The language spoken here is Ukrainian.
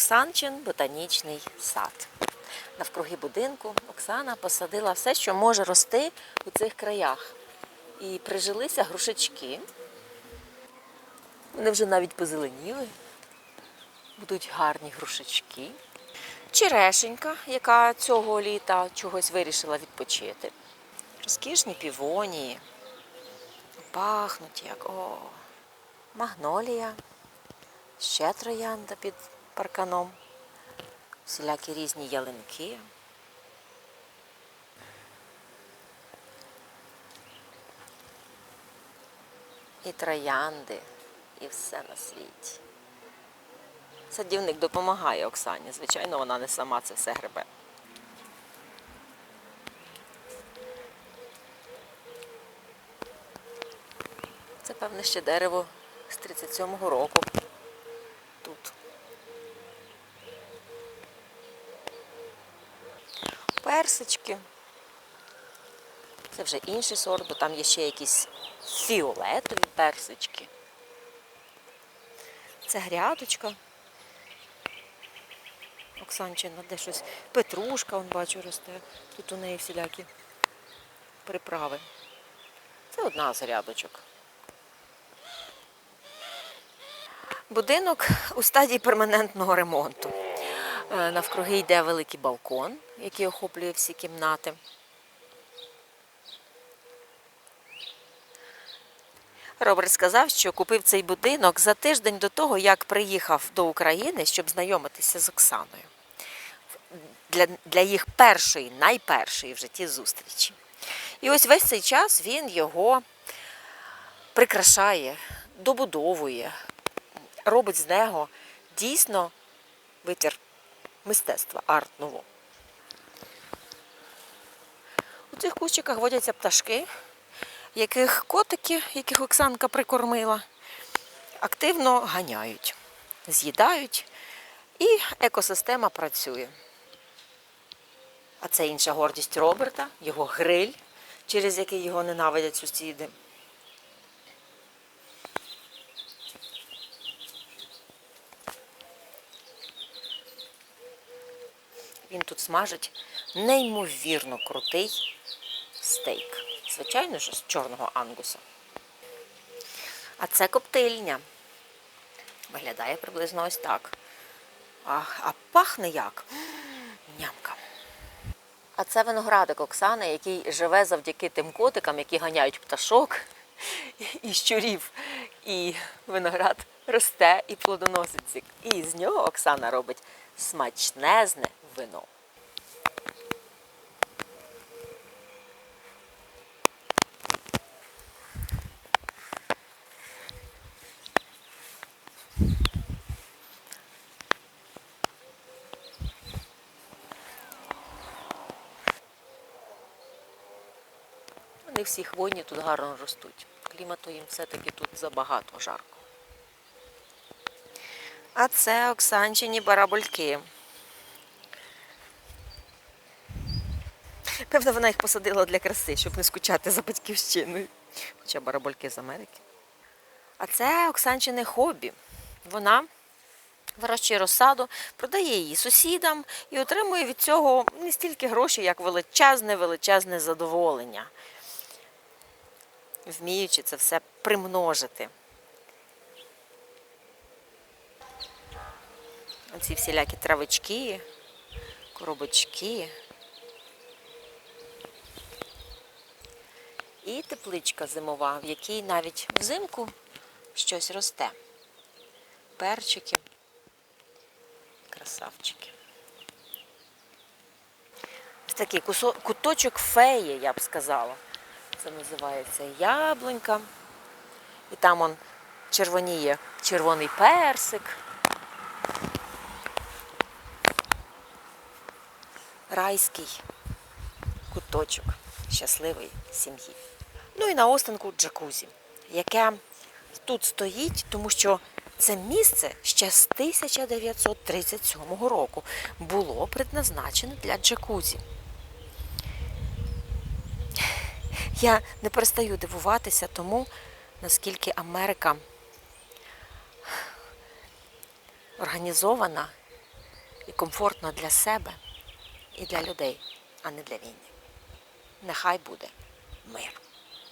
Оксанчин ботанічний сад. Навкруги будинку Оксана посадила все, що може рости у цих краях. І прижилися грушечки. Вони вже навіть позеленіли. Будуть гарні грушечки. Черешенька, яка цього літа чогось вирішила відпочити. Розкішні півонії. Пахнуть як о. Магнолія. Ще троянда під парканом. Всілякі різні ялинки. І троянди, і все на світі. Садівник допомагає Оксані. Звичайно, вона не сама це все гребе. Це, певне, ще дерево з 37-го року. Тут. Персички. Це вже інший сорт, бо там є ще якісь фіолетові персички. Це грядочка. Оксанчина, де щось. Петрушка, он бачу, росте. Тут у неї всілякі приправи. Це одна з грядочок. Будинок у стадії перманентного ремонту. Е, Навкруги йде великий балкон, який охоплює всі кімнати. Роберт сказав, що купив цей будинок за тиждень до того, як приїхав до України, щоб знайомитися з Оксаною. Для, для їх першої, найпершої в житті зустрічі. І ось весь цей час він його прикрашає, добудовує, робить з нього дійсно витвір мистецтва, арт-ново. У цих кущиках водяться пташки, яких котики, яких Оксанка прикормила, активно ганяють, з'їдають, і екосистема працює. А це інша гордість Роберта, його гриль, через який його ненавидять сусіди. Він тут смажить неймовірно крутий стейк. Звичайно ж, з чорного ангуса. А це коптильня. Виглядає приблизно ось так. А, а пахне як? Нямка. А це виноградик Оксани, який живе завдяки тим котикам, які ганяють пташок і щурів. І виноград росте і плодоносить. І з нього Оксана робить смачнезне вино. Вони всі хвойні тут гарно ростуть. Клімату їм все-таки тут забагато жарко. А це Оксанчині барабульки. Певно, вона їх посадила для краси, щоб не скучати за батьківщиною. Хоча барабульки з Америки. А це Оксанчине хобі. Вона вирощує розсаду, продає її сусідам і отримує від цього не стільки грошей, як величезне, величезне задоволення, вміючи це все примножити. Оці всілякі травички, коробочки. І тепличка зимова, в якій навіть взимку щось росте. Перчики, красавчики. Ось такий куточок феї, я б сказала. Це називається яблунька. І там он червоніє червоний персик. Райський куточок щасливої сім'ї. Ну і на останку джакузі, яке тут стоїть, тому що це місце ще з 1937 року було предназначене для джакузі. Я не перестаю дивуватися тому, наскільки Америка організована і комфортно для себе і для людей, а не для війни. Нехай буде мир.